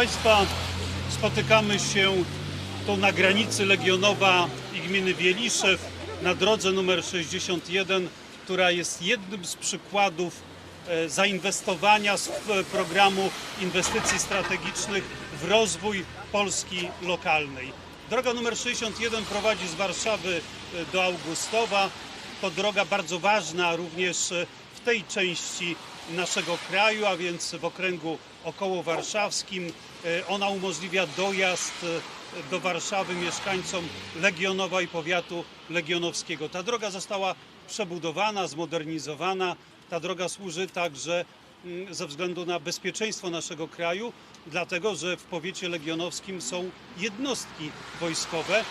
Państwa, spotykamy się tu na granicy Legionowa i gminy Wieliszew na drodze numer 61, która jest jednym z przykładów e, zainwestowania z w programu inwestycji strategicznych w rozwój Polski lokalnej. Droga numer 61 prowadzi z Warszawy e, do Augustowa. To droga bardzo ważna również e, w tej części naszego kraju, a więc w okręgu okołowarszawskim. E, Ona umożliwia dojazd e, do Warszawy mieszkańcom Legionowa i powiatu legionowskiego. Ta droga została przebudowana, zmodernizowana. Ta droga służy także mm, ze względu na bezpieczeństwo naszego kraju, dlatego że w powiecie legionowskim są jednostki wojskowe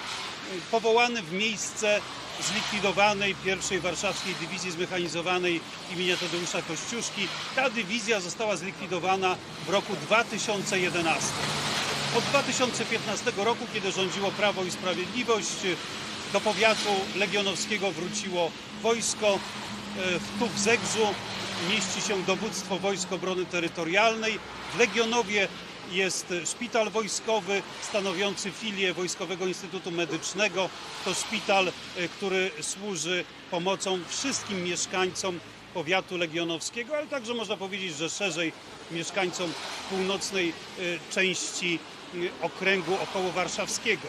powołane w miejsce zlikwidowanej pierwszej warszawskiej dywizji zmechanizowanej imienia Tadeusza Kościuszki. Ta dywizja została zlikwidowana w roku 2011. Od 2015 roku, kiedy rządziło Prawo i Sprawiedliwość, do powiatu legionowskiego wróciło wojsko. E, w Zegrzu mieści się dowództwo Wojsk Obrony Terytorialnej. W Legionowie jest szpital wojskowy stanowiący filię Wojskowego Instytutu Medycznego. To szpital, e, który służy pomocą wszystkim mieszkańcom powiatu legionowskiego, ale także można powiedzieć, że szerzej mieszkańcom północnej e, części e, okręgu okołowarszawskiego.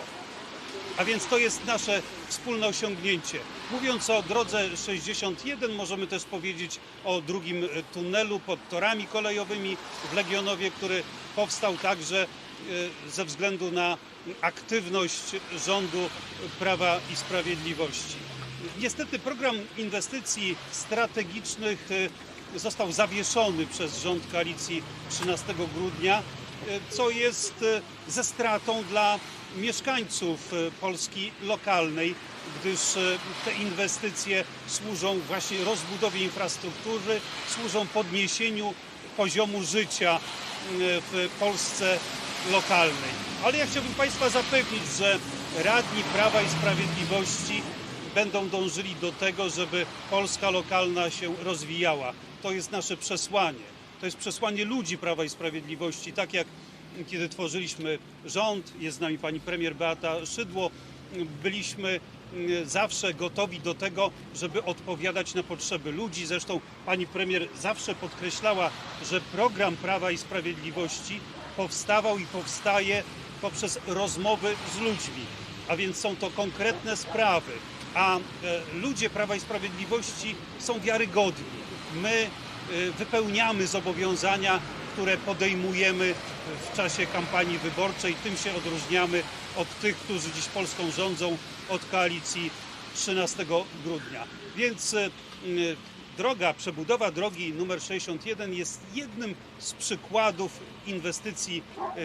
A więc to jest nasze wspólne osiągnięcie. Mówiąc o drodze 61, możemy też powiedzieć o drugim e, tunelu pod torami kolejowymi w Legionowie, który powstał także e, ze względu na aktywność rządu Prawa i Sprawiedliwości. Niestety program inwestycji strategicznych e, został zawieszony przez rząd koalicji 13 grudnia, co jest e, ze stratą dla mieszkańców e, Polski lokalnej, gdyż e, te inwestycje służą właśnie rozbudowie infrastruktury, służą podniesieniu poziomu życia w Polsce lokalnej. Ale ja chciałbym Państwa zapewnić, że radni Prawa i Sprawiedliwości będą dążyli do tego, żeby Polska lokalna się rozwijała. To jest nasze przesłanie. To jest przesłanie ludzi Prawa i Sprawiedliwości. Tak jak kiedy tworzyliśmy rząd, jest z nami pani premier Beata Szydło, byliśmy mm, zawsze gotowi do tego, żeby odpowiadać na potrzeby ludzi. Zresztą pani premier zawsze podkreślała, że program Prawa i Sprawiedliwości powstawał i powstaje poprzez rozmowy z ludźmi. A więc są to konkretne sprawy, a e, ludzie Prawa i Sprawiedliwości są wiarygodni. My wypełniamy zobowiązania, które podejmujemy w czasie kampanii wyborczej. Tym się odróżniamy od tych, którzy dziś Polską rządzą od koalicji 13 grudnia. Więc e, m, droga, przebudowa drogi numer 61 jest jednym z przykładów inwestycji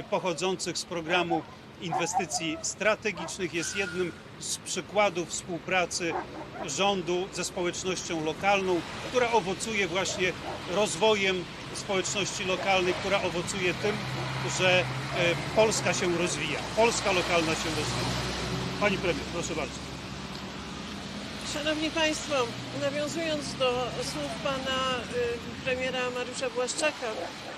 pochodzących z programu inwestycji strategicznych, jest jednym z przykładów współpracy rządu ze społecznością lokalną, która owocuje właśnie rozwojem społeczności lokalnej, która owocuje tym, że e, Polska się rozwija, Polska lokalna się rozwija. Pani premier, proszę bardzo. Szanowni Państwo, nawiązując do słów Pana y, premiera Mariusza Błaszczaka,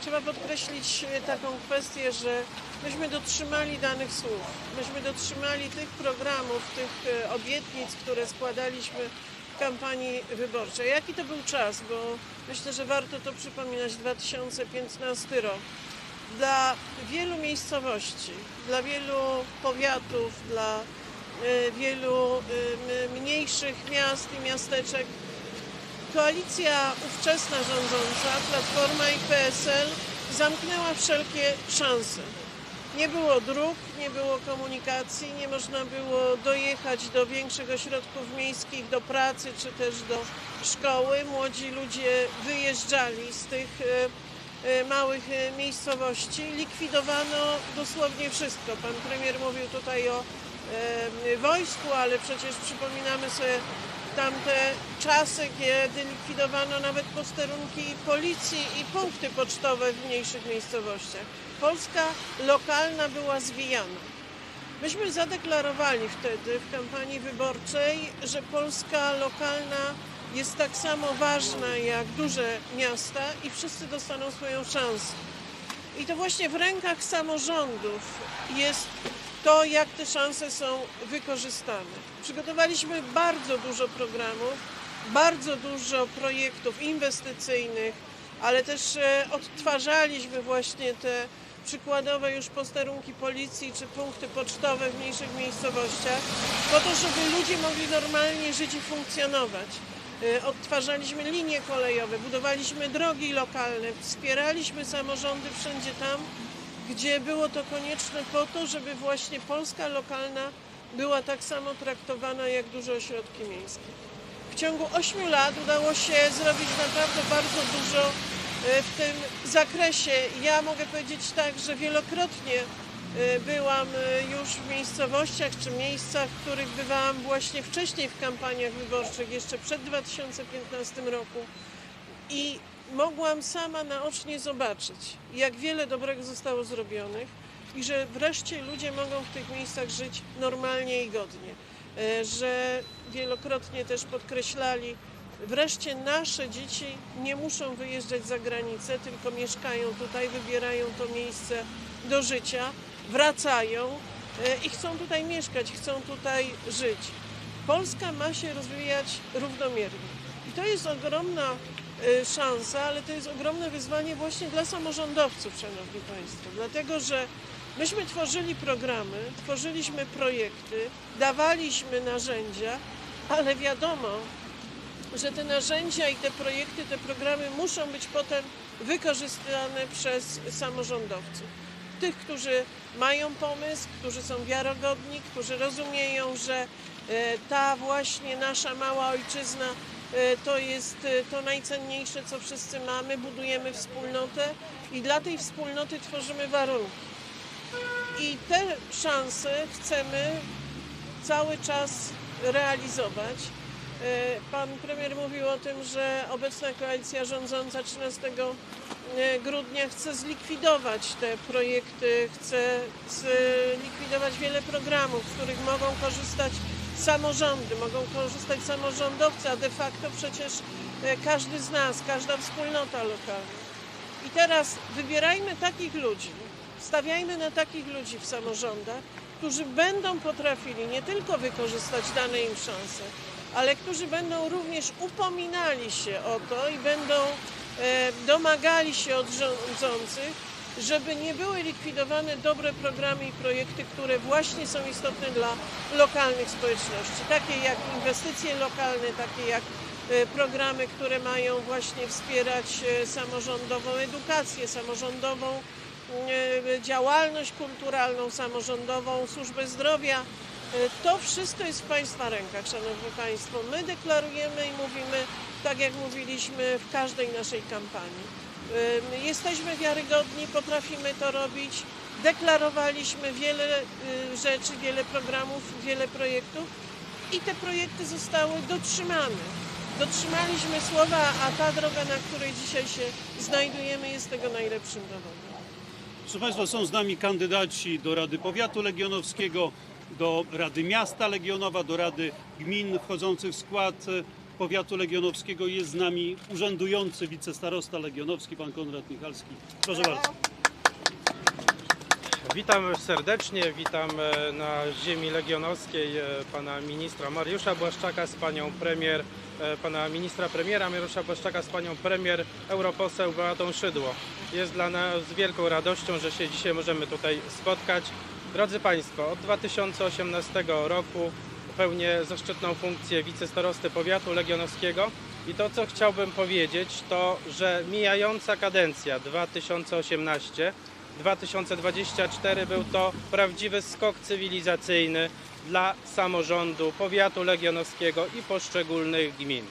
trzeba podkreślić taką kwestię, że myśmy dotrzymali danych słów, myśmy dotrzymali tych programów, tych y, obietnic, które składaliśmy w kampanii wyborczej. Jaki to był czas, bo myślę, że warto to przypominać, 2015 rok. Dla wielu miejscowości, dla wielu powiatów, dla wielu y, mniejszych miast i miasteczek. Koalicja ówczesna rządząca, Platforma i PSL, zamknęła wszelkie szanse. Nie było dróg, nie było komunikacji, nie można było dojechać do większych ośrodków miejskich, do pracy czy też do szkoły. Młodzi ludzie wyjeżdżali z tych e, małych miejscowości. Likwidowano dosłownie wszystko. Pan premier mówił tutaj o wojsku, ale przecież przypominamy sobie tamte czasy, kiedy likwidowano nawet posterunki policji i punkty pocztowe w mniejszych miejscowościach. Polska lokalna była zwijana. Myśmy zadeklarowali wtedy w kampanii wyborczej, że Polska lokalna jest tak samo ważna jak duże miasta i wszyscy dostaną swoją szansę. I to właśnie w rękach samorządów jest to, jak te szanse są wykorzystane. Przygotowaliśmy bardzo dużo programów, bardzo dużo projektów inwestycyjnych, ale też e, odtwarzaliśmy właśnie te przykładowe już posterunki policji czy punkty pocztowe w mniejszych miejscowościach, po to, żeby ludzie mogli normalnie żyć i funkcjonować. E, Odtwarzaliśmy linie kolejowe, budowaliśmy drogi lokalne, wspieraliśmy samorządy wszędzie tam, gdzie było to konieczne po to, żeby właśnie Polska lokalna była tak samo traktowana jak duże ośrodki miejskie. W ciągu 8 lat udało się zrobić naprawdę bardzo dużo e, w tym zakresie. Ja mogę powiedzieć tak, że wielokrotnie e, byłam e, już w miejscowościach czy miejscach, w których bywałam właśnie wcześniej w kampaniach wyborczych, jeszcze przed 2015 roku i mogłam sama naocznie zobaczyć, jak wiele dobrego zostało zrobionych i że wreszcie ludzie mogą w tych miejscach żyć normalnie i godnie. E, Że wielokrotnie też podkreślali, wreszcie nasze dzieci nie muszą wyjeżdżać za granicę, tylko mieszkają tutaj, wybierają to miejsce do życia, wracają e, i chcą tutaj mieszkać, chcą tutaj żyć. Polska ma się rozwijać równomiernie. I to jest ogromna szansa, ale to jest ogromne wyzwanie właśnie dla samorządowców, Szanowni Państwo. Dlatego, że myśmy tworzyli programy, tworzyliśmy projekty, dawaliśmy narzędzia, ale wiadomo, że te narzędzia i te projekty, te programy muszą być potem wykorzystane przez samorządowców. Tych, którzy mają pomysł, którzy są wiarygodni, którzy rozumieją, że ta właśnie nasza mała ojczyzna e, to jest e, to najcenniejsze, co wszyscy mamy. Budujemy wspólnotę i dla tej wspólnoty tworzymy warunki. I te szanse chcemy cały czas realizować. E, Pan premier mówił o tym, że obecna koalicja rządząca 13 grudnia chce zlikwidować te projekty, chce zlikwidować wiele programów, z których mogą korzystać samorządy, mogą korzystać samorządowcy, a de facto przecież e, każdy z nas, każda wspólnota lokalna. I teraz wybierajmy takich ludzi, stawiajmy na takich ludzi w samorządach, którzy będą potrafili nie tylko wykorzystać dane im szanse, ale którzy będą również upominali się o to i będą e, domagali się od rządzących, żeby nie były likwidowane dobre programy i projekty, które właśnie są istotne dla lokalnych społeczności, takie jak inwestycje lokalne, takie jak e, programy, które mają właśnie wspierać e, samorządową edukację, samorządową e, działalność kulturalną, samorządową służbę zdrowia. E, To wszystko jest w Państwa rękach, Szanowni Państwo. My deklarujemy i mówimy, tak jak mówiliśmy w każdej naszej kampanii. Jesteśmy wiarygodni, potrafimy to robić. Deklarowaliśmy wiele y, rzeczy, wiele programów, wiele projektów i te projekty zostały dotrzymane. Dotrzymaliśmy słowa, a ta droga, na której dzisiaj się znajdujemy, jest tego najlepszym dowodem. Proszę Państwa, są z nami kandydaci do Rady Powiatu Legionowskiego, do Rady Miasta Legionowa, do Rady Gmin wchodzących w skład e, Powiatu Legionowskiego. Jest z nami urzędujący wicestarosta legionowski, pan Konrad Michalski. Proszę bardzo. Witam serdecznie, witam e, na ziemi legionowskiej e, pana ministra Mariusza Błaszczaka z panią premier, pana ministra premiera Mariusza Błaszczaka z panią premier europoseł Beatą Szydło. Jest dla nas wielką radością, że się dzisiaj możemy tutaj spotkać. Drodzy Państwo, od 2018 roku pełnię zaszczytną funkcję wicestarosty powiatu legionowskiego i to co chciałbym powiedzieć to, że mijająca kadencja 2018 2024 był to prawdziwy skok cywilizacyjny dla samorządu powiatu legionowskiego i poszczególnych gmin.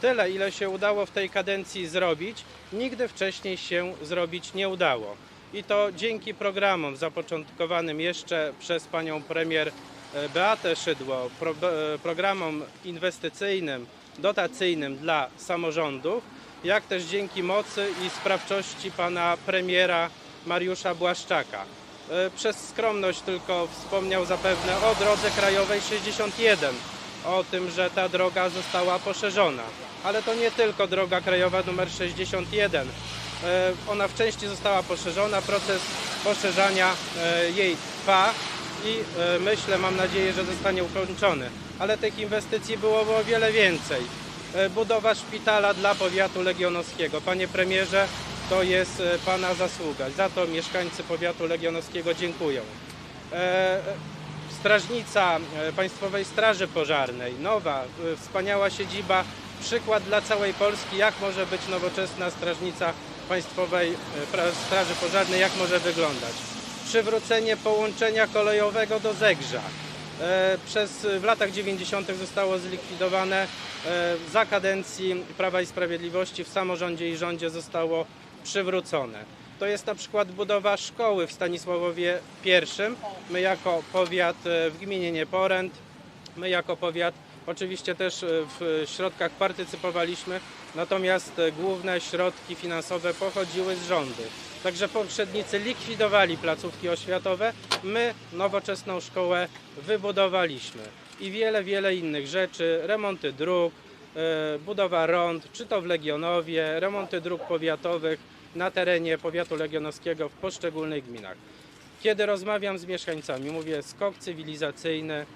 Tyle, ile się udało w tej kadencji zrobić, nigdy wcześniej się zrobić nie udało. I to dzięki programom zapoczątkowanym jeszcze przez panią premier e, Beatę Szydło, pro, e, programom inwestycyjnym, dotacyjnym dla samorządów, jak też dzięki mocy i sprawczości pana premiera Mariusza Błaszczaka. E, Przez skromność tylko wspomniał zapewne o drodze krajowej 61, o tym, że ta droga została poszerzona. Ale to nie tylko droga krajowa numer 61. E, Ona w części została poszerzona, proces poszerzania e, jej trwa i e, myślę, mam nadzieję, że zostanie ukończony. Ale tych inwestycji było o wiele więcej. Budowa szpitala dla powiatu legionowskiego. Panie premierze, to jest Pana zasługa. Za to mieszkańcy powiatu legionowskiego dziękują. Strażnica Państwowej Straży Pożarnej, nowa, wspaniała siedziba, przykład dla całej Polski, jak może być nowoczesna strażnica Państwowej e, Straży Pożarnej, jak może wyglądać. Przywrócenie połączenia kolejowego do Zegrza. E, Przez w latach 90. zostało zlikwidowane. e, Za kadencji Prawa i Sprawiedliwości w samorządzie i rządzie zostało przywrócone. To jest na przykład budowa szkoły w Stanisławowie I. My jako powiat e, w gminie Nieporęt, my jako powiat oczywiście też e, w środkach partycypowaliśmy, natomiast e, główne środki finansowe pochodziły z rządu. Także poprzednicy likwidowali placówki oświatowe, my nowoczesną szkołę wybudowaliśmy i wiele, wiele innych rzeczy, remonty dróg, e, budowa rond, czy to w Legionowie, remonty dróg powiatowych na terenie powiatu legionowskiego w poszczególnych gminach. Kiedy rozmawiam z mieszkańcami, mówię skok cywilizacyjny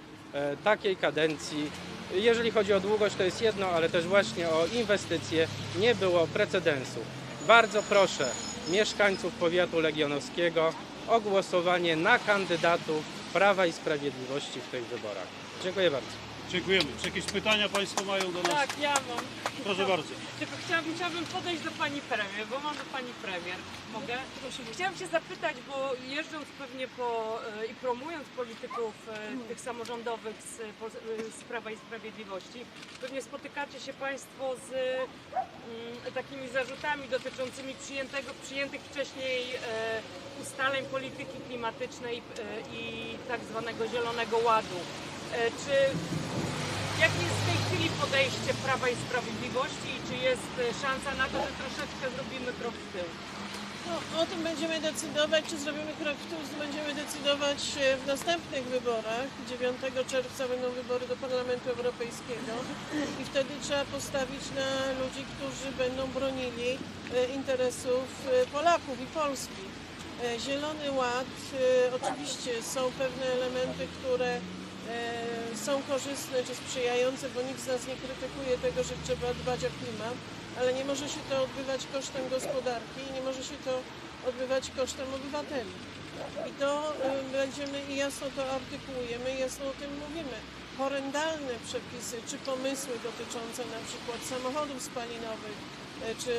takiej kadencji. Jeżeli chodzi o długość, to jest jedno, ale też właśnie o inwestycje nie było precedensu. Bardzo proszę mieszkańców powiatu legionowskiego o głosowanie na kandydatów Prawa i Sprawiedliwości w tych wyborach. Dziękuję bardzo. Dziękujemy. Czy jakieś pytania Państwo mają do nas? Tak, ja mam. Proszę bardzo. Tylko chciałabym, chciałabym podejść do pani premier, bo mam do pani premier. Mogę? Chciałam się zapytać, bo jeżdżąc pewnie po e, i promując polityków e, tych samorządowych z, e, z Prawa i Sprawiedliwości, pewnie spotykacie się Państwo z mm, takimi zarzutami dotyczącymi przyjętego, przyjętych wcześniej ustaleń polityki klimatycznej i tak zwanego Zielonego Ładu. E, Czy Jakie jest w tej chwili podejście Prawa i Sprawiedliwości i czy jest e, szansa na to, że troszeczkę zrobimy krok w tył? No, o tym będziemy decydować, czy zrobimy krok w tył, będziemy decydować e, w następnych wyborach. 9 czerwca będą wybory do Parlamentu Europejskiego i wtedy trzeba postawić na ludzi, którzy będą bronili interesów Polaków i Polski. Zielony Ład, oczywiście są pewne elementy, które są korzystne czy sprzyjające, bo nikt z nas nie krytykuje tego, że trzeba dbać o klimat, ale nie może się to odbywać kosztem gospodarki i nie może się to odbywać kosztem obywateli. I to y, będziemy i jasno to artykułujemy, jasno o tym mówimy. Horrendalne przepisy czy pomysły dotyczące na przykład samochodów spalinowych, y, czy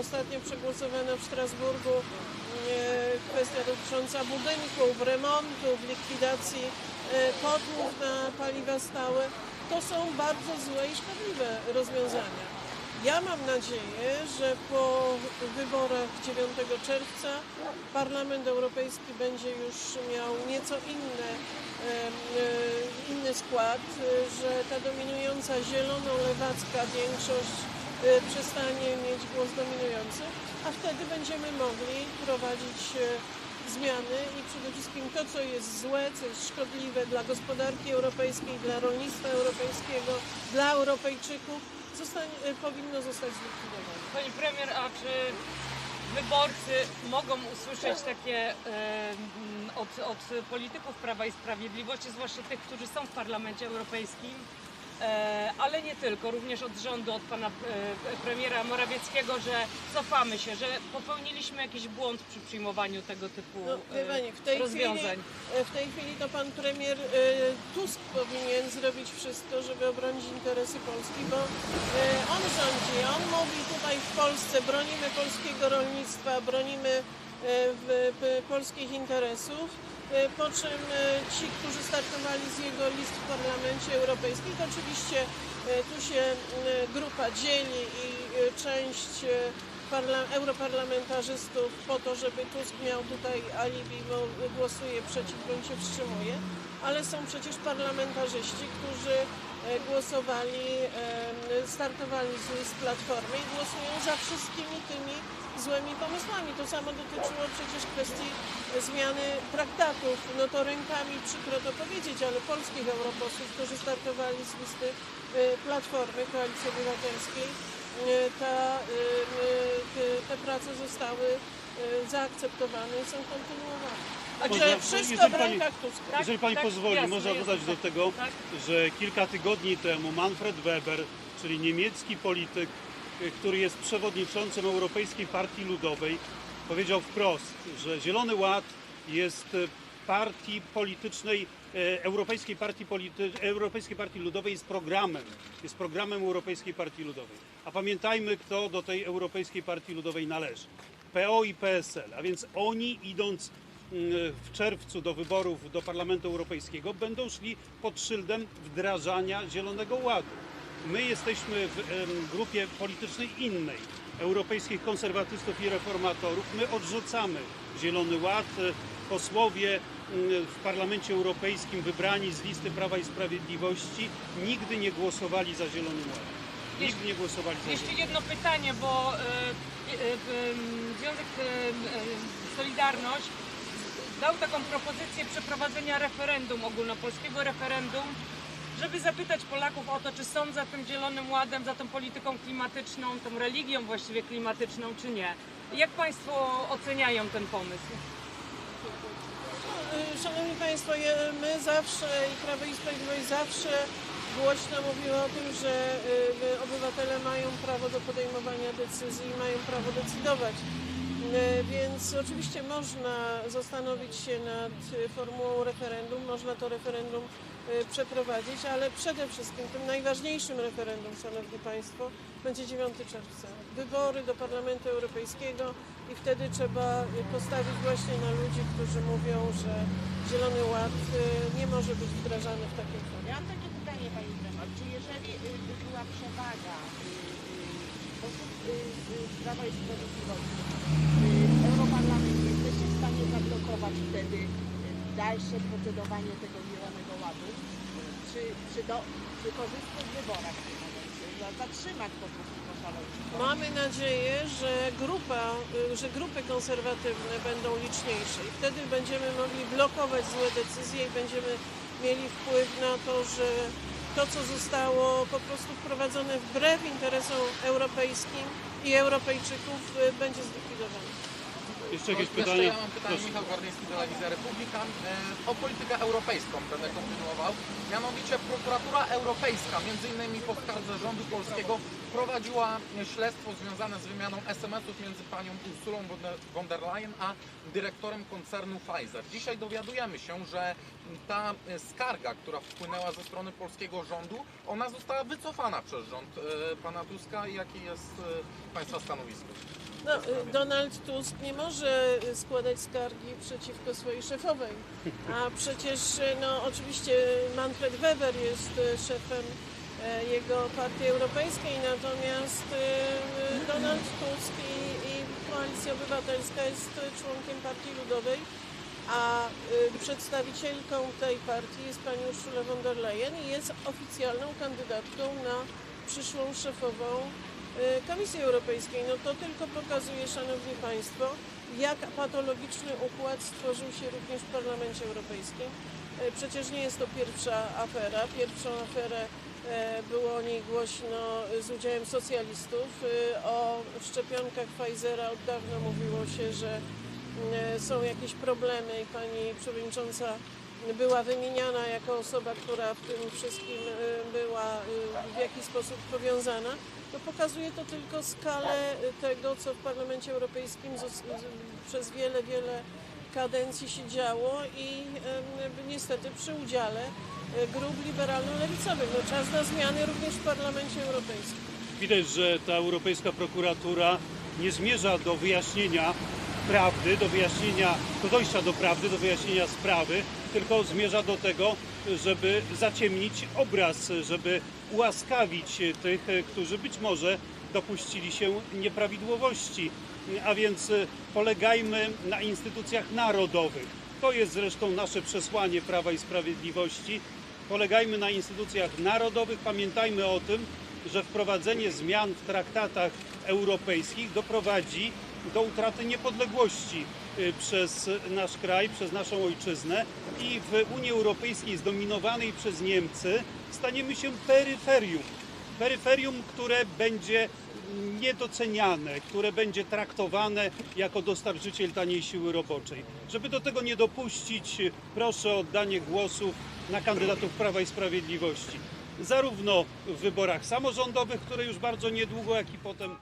ostatnio przegłosowana w Strasburgu kwestia dotycząca budynków, remontów, likwidacji kotłów na paliwa stałe, to są bardzo złe i szkodliwe rozwiązania. Ja mam nadzieję, że po wyborach 9 czerwca Parlament Europejski będzie już miał nieco em, e, inny skład, e, że ta dominująca zielono-lewacka większość przestanie mieć głos dominujący, a wtedy będziemy mogli prowadzić zmiany i przede wszystkim to, co jest złe, co jest szkodliwe dla gospodarki europejskiej, dla rolnictwa europejskiego, dla Europejczyków, e, powinno zostać zlikwidowane. Pani premier, a czy wyborcy mogą usłyszeć takie e, od, od polityków Prawa i Sprawiedliwości, zwłaszcza tych, którzy są w Parlamencie Europejskim, ale nie tylko, również od rządu, od pana e, premiera Morawieckiego, że cofamy się, że popełniliśmy jakiś błąd przy przyjmowaniu tego typu No, e, pani, w tej, chwili, rozwiązań. e, w tej chwili to pan premier e, Tusk powinien zrobić wszystko, żeby obronić interesy Polski, bo e, on rządzi, on mówi tutaj w Polsce, bronimy polskiego rolnictwa, bronimy e, w, w, polskich interesów, e, po czym e, ci, którzy startowali z jego list w Parlamencie Europejskim, to oczywiście e, tu się grupa dzieli i część parla- europarlamentarzystów po to, żeby Tusk miał tutaj alibi, bo głosuje przeciw, bądź się wstrzymuje, ale są przecież parlamentarzyści, którzy głosowali, startowali z list Platformy i głosują za wszystkimi tymi złymi pomysłami. To samo dotyczyło przecież kwestii zmiany traktatów. No to rękami przykro to powiedzieć, ale polskich europosłów, którzy startowali z listy e, Platformy Koalicji Obywatelskiej, e, ta, e, te, te prace zostały e, zaakceptowane i są kontynuowane. Także wszystko jeżeli w pani- rękach Tuska. Tak, Jeżeli pani tak, pozwoli, jasne, można dodać do tak, tego, tak. że kilka tygodni temu Manfred Weber, czyli niemiecki polityk, który jest przewodniczącym Europejskiej Partii Ludowej, powiedział wprost, że Zielony Ład jest y, partii politycznej, e, Europejskiej Partii, Polity, Europejskiej Partii Ludowej jest programem, jest programem Europejskiej Partii Ludowej. A pamiętajmy, kto do tej Europejskiej Partii Ludowej należy. PO i PSL, a więc oni idąc mm, w czerwcu do wyborów do Parlamentu Europejskiego będą szli pod szyldem wdrażania Zielonego Ładu. My jesteśmy w grupie politycznej innej, europejskich konserwatystów i reformatorów. My odrzucamy Zielony Ład. Posłowie mm, w Parlamencie Europejskim wybrani z listy Prawa i Sprawiedliwości nigdy nie głosowali za Zielonym Ładem. Nigdy nie głosowali za Jeszcze jedno pytanie, bo e, e, e, Związek e, e, Solidarność dał taką propozycję przeprowadzenia referendum, ogólnopolskiego referendum, żeby zapytać Polaków o to, czy są za tym Zielonym Ładem, za tą polityką klimatyczną, tą religią właściwie klimatyczną, czy nie. Jak Państwo oceniają ten pomysł? Y, Szanowni Państwo, my zawsze i Prawo i Sprawiedliwość zawsze głośno mówiło o tym, że y, obywatele mają prawo do podejmowania decyzji i mają prawo decydować. Y, Więc oczywiście można zastanowić się nad formułą referendum, można to referendum y, przeprowadzić, ale przede wszystkim tym najważniejszym referendum, Szanowni Państwo, będzie 9 czerwca. Wybory do Parlamentu Europejskiego i wtedy trzeba postawić właśnie na ludzi, którzy mówią, że Zielony Ład y, nie może być wdrażany w takiej formie. Ja mam takie pytanie Pani Premier, czy jeżeli by była przewaga posłów y, y, Prawa i Sprawiedliwości, y, Europarlament, jesteście w stanie zablokować wtedy y, dalsze procedowanie tego Zielonego Ładu? Czy, czy, do, czy korzystać w wyborach w tym momencie? Za- Zatrzymać po prostu to? Mamy nadzieję, że grupa, że grupy konserwatywne będą liczniejsze i wtedy będziemy mogli blokować złe decyzje i będziemy mieli wpływ na to, że to, co zostało po prostu wprowadzone wbrew interesom europejskim i Europejczyków, y, będzie zlikwidowane. Jeszcze jakieś Jeszcze pytanie? ja mam pytanie, Proszę. Michał Gardyński, Telewizja Republika. E, O politykę europejską będę kontynuował. Mianowicie prokuratura europejska, między innymi po skardze rządu polskiego, prowadziła śledztwo związane z wymianą SMS-ów między panią Ursulą von der- Leyen a dyrektorem koncernu Pfizer. Dzisiaj dowiadujemy się, że ta skarga, która wpłynęła ze strony polskiego rządu, ona została wycofana przez rząd e, pana Tuska. Jakie jest e, państwa stanowisko? No, y, Donald Tusk nie może składać skargi przeciwko swojej szefowej. A przecież, y, no oczywiście Manfred Weber jest y, szefem jego partii europejskiej, natomiast Donald Tusk i, i Koalicja Obywatelska jest członkiem Partii Ludowej, a przedstawicielką tej partii jest pani Ursula von der Leyen i jest oficjalną kandydatką na przyszłą szefową Komisji Europejskiej. No to tylko pokazuje, Szanowni Państwo, jak patologiczny układ stworzył się również w Parlamencie Europejskim. Y, Przecież nie jest to pierwsza afera. Pierwszą aferę e, było o niej głośno z udziałem socjalistów. Y, O szczepionkach Pfizera od dawna mówiło się, że są jakieś problemy i pani przewodnicząca była wymieniana jako osoba, która w tym wszystkim e, była e, w jakiś sposób powiązana, to pokazuje to tylko skalę e, tego, co w Parlamencie Europejskim przez wiele, wiele kadencji się działo i niestety przy udziale grup liberalno-lewicowych. No, czas na zmiany również w Parlamencie Europejskim. Widać, że ta Europejska Prokuratura nie zmierza do wyjaśnienia prawdy, do wyjaśnienia, do dojścia do prawdy, do wyjaśnienia sprawy, tylko zmierza do tego, żeby zaciemnić obraz, żeby ułaskawić tych, którzy być może dopuścili się nieprawidłowości. A więc polegajmy na instytucjach narodowych. To jest zresztą nasze przesłanie Prawa i Sprawiedliwości. Polegajmy na instytucjach narodowych. Pamiętajmy o tym, że wprowadzenie zmian w traktatach europejskich doprowadzi do utraty niepodległości y, przez nasz kraj, przez naszą ojczyznę i w Unii Europejskiej zdominowanej przez Niemcy staniemy się peryferium. Peryferium, które będzie niedoceniane, które będzie traktowane jako dostarczyciel taniej siły roboczej. Żeby do tego nie dopuścić, proszę o oddanie głosów na kandydatów Prawa i Sprawiedliwości. Zarówno w wyborach samorządowych, które już bardzo niedługo, jak i potem